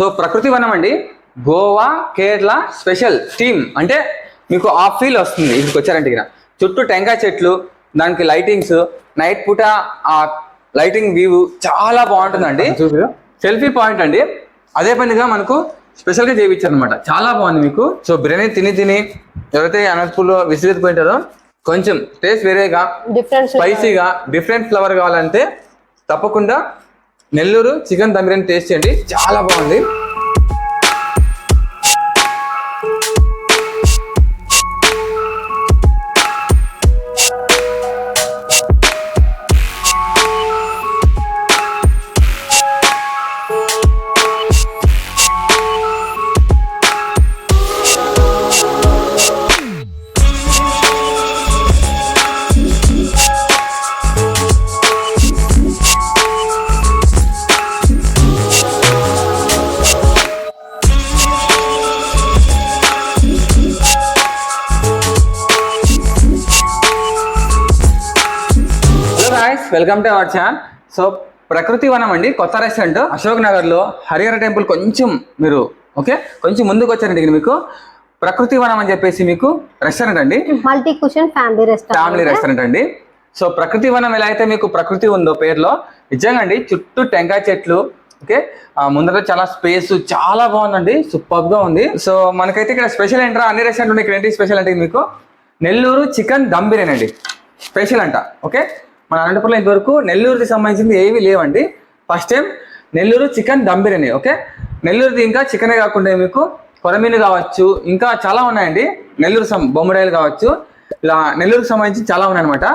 So ప్రకృతి వనం అండి. Goa Kerala special theme. అంటే మీకు ఆ ఫీల్ వస్తుంది ఇక్కడికి వచ్చారంటే ఇక్కడ చుట్టూ టెంకాయ చెట్లు దానికి లైటింగ్స్ నైట్ పూట ఆ లైటింగ్ వ్యూ చాలా బాగుంటుందండి. సెల్ఫీ పాయింట్ అండి. అదే పనిగా మనకు స్పెషల్గా చేయించారు అనమాట చాలా బాగుంది మీకు. సో బిర్యానీ తిని తిని ఎవరైతే అనంతపూర్లో విసిరిపోయింటారో కొంచెం టేస్ట్ వేరేగా స్పైసీగా డిఫరెంట్ ఫ్లేవర్ కావాలంటే తప్పకుండా నెల్లూరు చికెన్ దమ్ బిర్యానీ టేస్ట్ చేయండి. చాలా బాగుంది. Welcome to our channel so Prakruthi Vanam అండి. కొత్త రెస్టారెంట్ అశోక్ నగర్లో హరిహర టెంపుల్ కొంచెం మీరు ఓకే కొంచెం ముందుకు వచ్చారండి ఇక్కడ మీకు. ప్రకృతి వనం అని చెప్పేసి మీకు రెస్టారెంట్ అండి. Multi cuisine family restaurant family restaurant అండి. సో ప్రకృతి వనం ఎలా అయితే మీకు ప్రకృతి ఉందో పేరులో నిజంగా అండి చుట్టూ టెంకాయ చెట్లు ఓకే ముందర చాలా స్పేస్ చాలా బాగుందండి. సూపర్గా ఉంది. సో మనకైతే ఇక్కడ స్పెషల్ ఏంట్రా? అన్ని రెస్టారెంట్ ఉన్నాయి. ఇక్కడ ఏంటి స్పెషల్ అంటే మీకు? నెల్లూరు చికెన్ దమ్ బిర్యానీ అండి. స్పెషల్ అంట ఓకే మన అనంతపురంలో ఇంతవరకు నెల్లూరుకి సంబంధించింది ఏవి లేవండి. First time Nellore chicken dum biryani okay నెల్లూరుది ఇంకా చికెనే కాకుండా మీకు కొరమీను కావచ్చు ఇంకా చాలా ఉన్నాయండి. నెల్లూరు సం బొమ్మడాయిలు కావచ్చు. ఇలా నెల్లూరుకి సంబంధించి చాలా ఉన్నాయన్నమాట.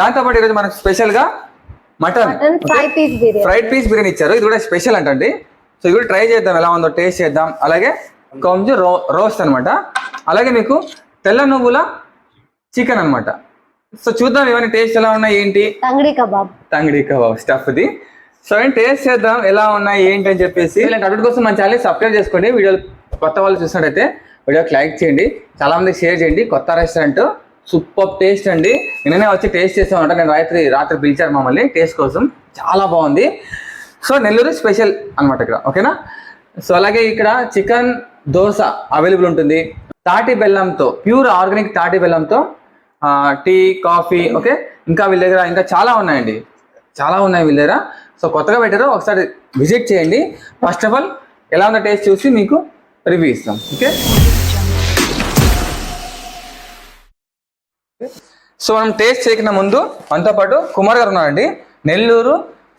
దాంతోపాటు ఈరోజు మనకు స్పెషల్గా మటన్ ఫ్రైడ్ పీస్ బిర్యానీ. ఇచ్చారు. ఇది కూడా స్పెషల్ అంటండి. సో ఇది కూడా ట్రై చేద్దాం. ఎలా ఉందో టేస్ట్ చేద్దాం. అలాగే కొంచెం రో రోస్ట్ అనమాట అలాగే మీకు తెల్ల నువ్వుల చికెన్ అన్నమాట. సో చూద్దాం ఇవన్నీ టేస్ట్ ఎలా ఉన్నాయి ఏంటి? Tangdi kebab. Tangdi kebab stuffed. So ఏం టేస్ట్ చేద్దాం ఎలా ఉన్నాయి ఏంటి అని చెప్పేసి. ఇలాంటి అప్డేట్ కోసం మన ఛానల్ సబ్స్క్రైబ్ చేసుకోండి. వీడియోలు కొత్త వాళ్ళు చూసినట్టయితే వీడియోకి లైక్ చేయండి. చాలా మంది షేర్ చేయండి. కొత్త రెస్టారెంట్ సూపర్ టేస్ట్ అండి. నిన్ననే వచ్చి టేస్ట్ చేసామంట. నేను రాత్రి రాత్రి పిలిచారు మమ్మల్ని టేస్ట్ కోసం. చాలా బాగుంది. సో నెల్లూరు స్పెషల్ అన్నమాట ఇక్కడ ఓకేనా సో అలాగే ఇక్కడ చికెన్ దోశ అవైలబుల్ ఉంటుంది. తాటి బెల్లంతో ప్యూర్ ఆర్గానిక్ తాటి బెల్లంతో టీ కాఫీ ఓకే? ఇంకా వీళ్ళ దగ్గర ఇంకా చాలా ఉన్నాయండి. చాలా ఉన్నాయి వీళ్ళ దగ్గర. సో కొత్తగా పెట్టారు ఒకసారి విజిట్ చేయండి. ఫస్ట్ ఆఫ్ ఆల్ ఎలా ఉందో టేస్ట్ చూసి మీకు రివ్యూ ఇస్తాం. ఓకే? సో మనం టేస్ట్ చేయకుండా ముందు మనతో పాటు కుమార్ గారు ఉన్నారండి. నెల్లూరు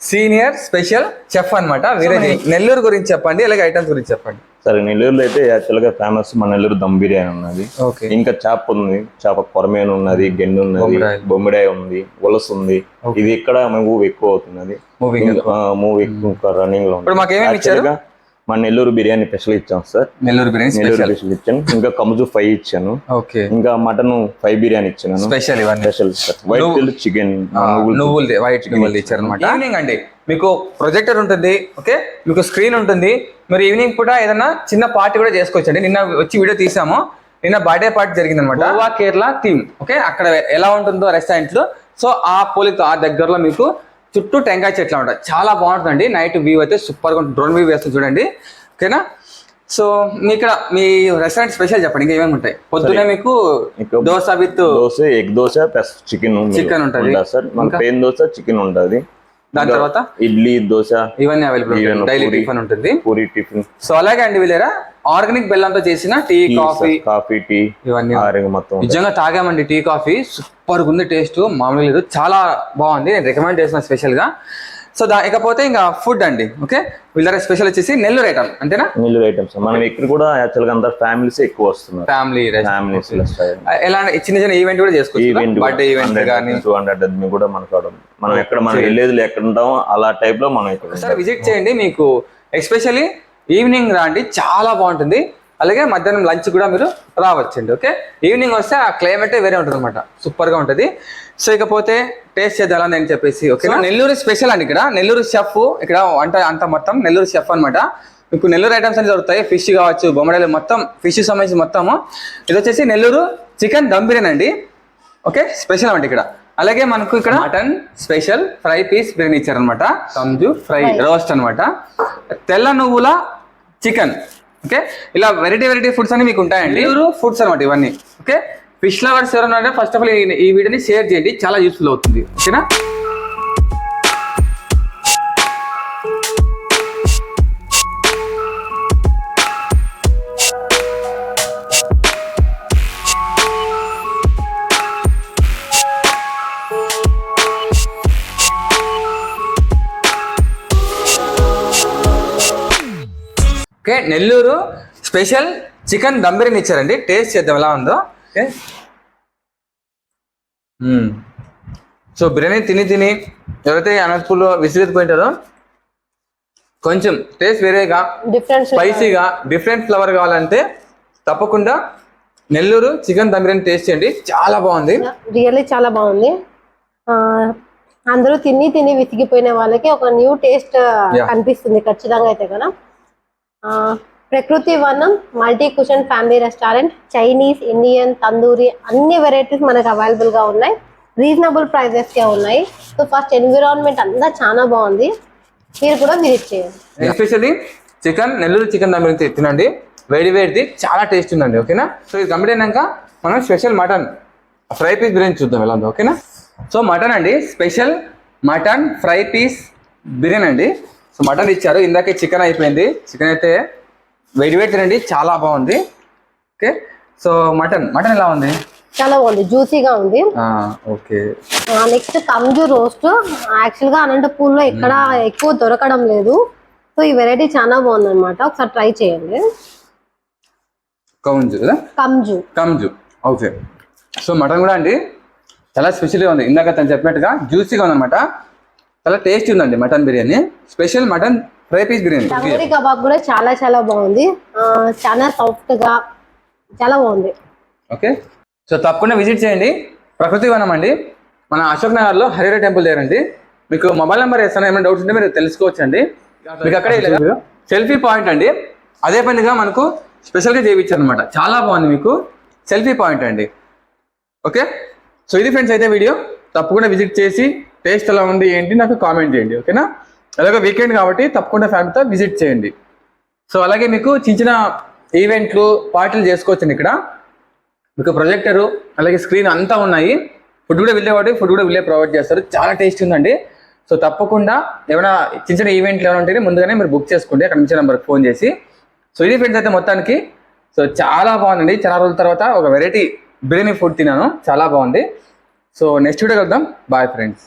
సీనియర్ స్పెషల్ చెఫ్ అన్నమాట. వేరే నెల్లూరు గురించి చెప్పండి అలాగే ఐటమ్స్ గురించి చెప్పండి. సరే నెల్లూరులో అయితే యాక్చువల్గా ఫేమస్ మన నెల్లూరు దమ్ బిర్యానీ ఉన్నది. ఓకే. ఇంకా చేప ఉంది. చేప కొరమేను ఉన్నది గెండు ఉన్నది బొమ్మిడాయి. ఉంది ఉలస ఉంది. ఇది ఇక్కడ మూవ్ ఎక్కువ అవుతున్నది. మూవింగ్ మూవ్ ఎక్కువ. రన్నింగ్లో ఉంది. మన నెల్లూరు బిర్యానీ స్పెషల్ ఇచ్చాం సార్. నెల్లూరు బిర్యానీ నెల్లూరు స్పెషల్ ఇచ్చాను. ఇంకా కమ్జు ఫైవ్ ఇచ్చాను. ఓకే. ఇంకా మటన్ ఫైవ్ బిర్యానీ ఇచ్చాను. స్పెషల్ ఇవన్నీ. స్పెషల్ వైట్ నువ్వు- చికెన్ నువ్వులు వైట్ నువ్వులు ఇచ్చారు అనమాట ఈవినింగ్ అండి. మీకు ప్రొజెక్టర్ ఉంటుంది ఓకే మీకు స్క్రీన్ ఉంటుంది. మీరు ఈవినింగ్ పూట ఏదైనా చిన్న పార్టీ కూడా చేసుకోవచ్చండి. నిన్న వచ్చి వీడియో తీసాము. నిన్న బర్త్డే పార్టీ జరిగింది అనమాట గోవా కేరళ థీమ్. ఓకే అక్కడ ఎలా ఉంటుందో రెస్టారెంట్లో. సో ఆ పోలితో ఆ దగ్గరలో మీకు చుట్టూ టెంకాయ చెట్లు ఉంటాయి. చాలా బాగుంటుందండి. నైట్ వ్యూ అయితే సూపర్గా డ్రోన్ వ్యూ వేస్తుంది చూడండి. ఓకేనా సో మీ ఇక్కడ మీ రెస్టారెంట్ స్పెషల్ చెప్పండి. ఇంకా ఏమేమి ఉంటాయి? పొద్దునే మీకు dosa with dosa egg dosa plus chicken Chicken ఉంటది. సార్. మన ప్లేన్ దోశ చికెన్ ఉంటది దాని తర్వాత ఇడ్లీ దోశ ఇవన్నీ అవైలబుల్ డైలీ. టిఫిన్ ఉంటుంది. పూరి టిఫిన్ సో అలాగే అండి వీళ్ళరా ఆర్గానిక్ బెల్లంతో చేసిన టీ కాఫీ. కాఫీ టీ ఇవన్నీ మొత్తం. నిజంగా తాగామండి టీ కాఫీ. సూపర్ ఉంది టేస్ట్. మామూలుగా లేదు. చాలా బాగుంది. నేను రికమెండ్ చేసిన స్పెషల్గా. సో దా ఇకపోతే ఇంకా ఫుడ్ అండి ఓకే వీళ్ళ స్పెషల్ వచ్చేసి నెల్లూరు ఐటమ్ అంతేనా? నెల్లూరు ఐటమ్స్ మనం ఇక్కడ కూడా యాక్చువల్గా అందరు ఫ్యామిలీస్ ఎక్కువ వస్తున్నారు. ఫ్యామిలీ ఫ్యామిలీస్ ఎలా చిన్న చిన్న ఈవెంట్ కూడా చేసుకోవచ్చు బర్త్డే ఈవెంట్ కానీ. టూ హండ్రెడ్ అది కూడా మనకు మనం ఎక్కడ మనం వెళ్ళేది ఎక్కడ ఉంటామో అలా టైప్లో మనం ఇక్కడ ఒకసారి విజిట్ చేయండి మీకు. ఎస్పెషల్లీ ఈవినింగ్ రండి చాలా బాగుంటుంది. అలాగే మధ్యాహ్నం లంచ్ కూడా మీరు రావచ్చండి ఓకే ఈవినింగ్ వస్తే ఆ క్లైమేట్ వేరే ఉంటుంది అనమాట సూపర్గా ఉంటుంది. సో ఇకపోతే టేస్ట్ చేద్దాం అని చెప్పేసి ఓకే నెల్లూరు స్పెషల్ అండి ఇక్కడ. నెల్లూరు షెఫ్ ఇక్కడ వంట అంత మొత్తం నెల్లూరు షెఫ్ అన్నమాట. మీకు నెల్లూరు ఐటమ్స్ అన్ని దొరుకుతాయి. ఫిష్ కావచ్చు బొమ్మడాలు మొత్తం ఫిష్ సంబంధించి మొత్తము. ఇది వచ్చేసి నెల్లూరు చికెన్ దమ్ బిర్యానీ అండి. ఓకే స్పెషల్ అండి ఇక్కడ. అలాగే మనకు ఇక్కడ mutton special fry piece biryani ఇచ్చారనమాట సంజు ఫ్రై. రోస్ట్ అన్నమాట. తెల్ల నువ్వుల చికెన్ ఓకే ఇలా వెరైటీ వెరైటీ ఫుడ్స్ అన్ని మీకు ఉంటాయండి. ఫుడ్స్ అనమాట ఇవన్నీ. ఓకే ఫిష్ లవర్స్ ఎవరన్నా ఫస్ట్ ఆఫ్ ఆల్ ఈ వీడియోని షేర్ చేయండి. చాలా యూస్ఫుల్ అవుతుంది. ఓకేనా okay Nellore special chicken dum biryani ఇచ్చారండి. టేస్ట్ చేద్దాం ఎలా ఉందో. ఓకే. సో బిర్యానీ తిని తిని ఎవరైతే అనంతపూర్లో విసిరెత్తిపోయింటారో కొంచెం టేస్ట్ వేరేగా స్పైసీగా డిఫరెంట్ ఫ్లేవర్ కావాలంటే తప్పకుండా నెల్లూరు చికెన్ దమ్ బిర్యానీ టేస్ట్ చేయండి. చాలా బాగుంది. రియల్లీ చాలా బాగుంది. అందరూ తిని తిని విసిగిపోయిన వాళ్ళకి ఒక న్యూ టేస్ట్. కనిపిస్తుంది ఖచ్చితంగా అయితే కదా. Prakruthi Vanam multi cuisine family restaurant Chinese Indian tandoori అన్ని వెరైటీస్ మనకు అవైలబుల్గా ఉన్నాయి. రీజనబుల్ ప్రైజెస్కే ఉన్నాయి. సో ఫస్ట్ ఎన్విరాన్మెంట్ అంతా చాలా బాగుంది. మీరు కూడా విజిట్ చేయండి. Especially chicken Nellore chicken dum biryani తినండి. వేడి వేడిది చాలా టేస్ట్ ఉందండి ఓకేనా? సో ఇది కంప్లీట్ అయినాక మనం special mutton fry piece biryani చూద్దాం ఎలా ఉందో ఓకేనా? సో మటన్ అండి special mutton fry piece biryani అండి. సో మటన్ ఇచ్చారు. ఇందాకే చికెన్ అయిపోయింది. చికెన్ అయితే వేడి వేడి తినండి చాలా బాగుంది. ఓకే సో మటన్ మటన్ ఎలా ఉంది? చాలా బాగుంది జ్యూసీగా ఉంది. ఓకే. నెక్స్ట్ కంజు రోస్ట్. యాక్చువల్గా అనంతపూర్లో ఎక్కడ ఎక్కువ దొరకడం లేదు. సో ఈ వెరైటీ చాలా బాగుంది అనమాట ఒకసారి ట్రై చేయండి. కౌంజు కంజు. కంజు ఓకే. సో మటన్ కూడా అండి చాలా స్పెషల్గా ఉంది. ఇందాక తను చెప్పినట్టుగా జ్యూసీగా ఉందన్నమాట. చాలా టేస్టీ ఉందండి mutton biryani. Special mutton fry piece biryani. Tandoori kebab కూడా చాలా చాలా బాగుంది. చాలా సాఫ్ట్గా చాలా బాగుంది. ఓకే. సో తప్పకుండా విజిట్ చేయండి. ప్రకృతి వనం అండి. మన అశోక్ నగర్లో హరిహర టెంపుల్ దగ్గర అండి. మీకు మొబైల్ నెంబర్ వేస్తాను. ఏమైనా డౌట్స్ ఉంటే మీరు తెలుసుకోవచ్చు అండి మీకు అక్కడే సెల్ఫీ పాయింట్ అండి. అదే పనిగా మనకు స్పెషల్గా చేయించారు అనమాట చాలా బాగుంది మీకు. సెల్ఫీ పాయింట్ అండి. ఓకే. సో ఇది ఫ్రెండ్స్ అయితే వీడియో. తప్పకుండా విజిట్ చేసి టేస్ట్ ఎలా ఉంది ఏంటి నాకు కామెంట్ చేయండి. ఓకేనా? అలాగే వీకెండ్ కాబట్టి తప్పకుండా ఫ్యామిలీతో విజిట్ చేయండి. సో అలాగే మీకు చిన్న చిన్న ఈవెంట్లు పార్టీలు చేసుకోవచ్చండి ఇక్కడ. మీకు ప్రొజెక్టరు అలాగే స్క్రీన్ అంతా ఉన్నాయి. ఫుడ్ కూడా వెళ్ళే వాటి ఫుడ్ కూడా వెళ్ళే ప్రొవైడ్ చేస్తారు. చాలా టేస్ట్ ఉందండి. సో తప్పకుండా ఏమైనా చిన్న చిన్న ఈవెంట్లు ఏమైనా ఉంటే ముందుగానే మీరు బుక్ చేసుకోండి. అక్కడ నుంచి నెంబర్కి ఫోన్ చేసి. సో ఇది ఫ్రెండ్స్ అయితే మొత్తానికి. సో చాలా బాగుందండి. చాలా రోజుల తర్వాత ఒక వెరైటీ బిర్యానీ ఫుడ్ తిన్నాను. చాలా బాగుంది. సో నెక్స్ట్ వీడియో కలుద్దాం. Bye friends.